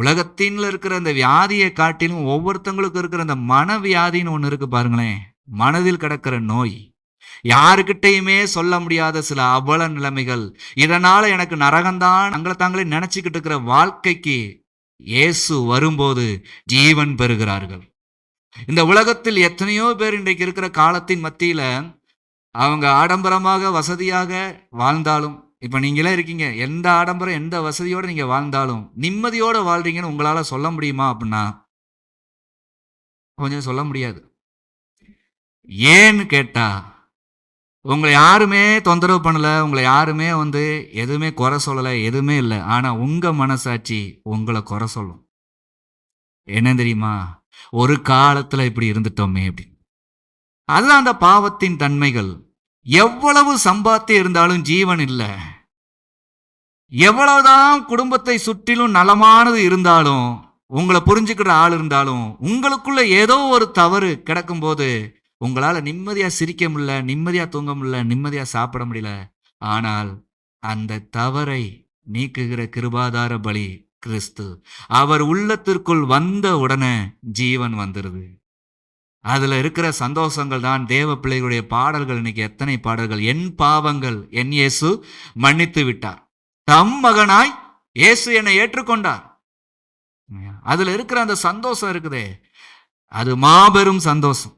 உலகத்தின்ல இருக்கிற அந்த வியாதியை காட்டிலும் ஒவ்வொருத்தங்களுக்கு இருக்கிற அந்த மனவியாதின்னு ஒன்று இருக்கு பாருங்களேன். மனதில் கிடக்கிற நோய். யாருக்கிட்டையுமே சொல்ல முடியாத சில அவல நிலைமைகள். இதனால எனக்கு நரகம்தான் தங்களை தாங்களே நினைச்சுக்கிட்டு இருக்கிற வாழ்க்கைக்கு இயேசு வரும்போது ஜீவன் பெறுகிறார்கள். இந்த உலகத்தில் எத்தனையோ பேர் இன்றைக்கு இருக்கிற காலத்தின் மத்தியில அவங்க ஆடம்பரமாக வசதியாக வாழ்ந்தாலும் இப்போ நீங்களே இருக்கீங்க. எந்த ஆடம்பரம் எந்த வசதியோடு நீங்கள் வாழ்ந்தாலும் நிம்மதியோடு வாழ்றீங்கன்னு உங்களால் சொல்ல முடியுமா அப்படின்னா கொஞ்சம் சொல்ல முடியாது. ஏன்னு கேட்டால் உங்களை யாருமே தொந்தரவு பண்ணலை உங்களை யாருமே வந்து எதுவுமே குறை சொல்லலை எதுவுமே இல்லை. ஆனால் உங்கள் மனசாட்சி உங்களை குறை சொல்லும். என்ன தெரியுமா? ஒரு காலத்தில் இப்படி இருந்துட்டோமே அப்படி. அதுதான் அந்த பாவத்தின் தன்மைகள். எவ்வளவு சம்பாத்தியம் இருந்தாலும் ஜீவன் இல்லை. எவ்வளவுதான் குடும்பத்தை சுற்றிலும் நலமானது இருந்தாலும் உங்களை புரிஞ்சுக்கிற ஆள் இருந்தாலும் உங்களுக்குள்ள ஏதோ ஒரு தவறு கிடக்கும்போது உங்களால் நிம்மதியாக சிரிக்க முடியல நிம்மதியாக தூங்க முடியல நிம்மதியாக சாப்பிட முடியல. ஆனால் அந்த தவறை நீக்குகிற கிருபாதார பலி கிறிஸ்து. அவர் உள்ளத்திற்குள் வந்த உடனே ஜீவன் வந்துடுது அதில் இருக்கிற சந்தோஷங்கள் தான் தேவ பிள்ளைகளுடைய பாடல்கள். இன்னைக்கு எத்தனை பாடல்கள்? என் பாவங்கள் என் இயேசு மன்னித்து விட்டார். தம் மகனாய் இயேசு என்னை ஏற்றுக்கொண்டார். அதுல இருக்கிற அந்த சந்தோஷம் இருக்குதே. அது மாபெரும் சந்தோஷம்.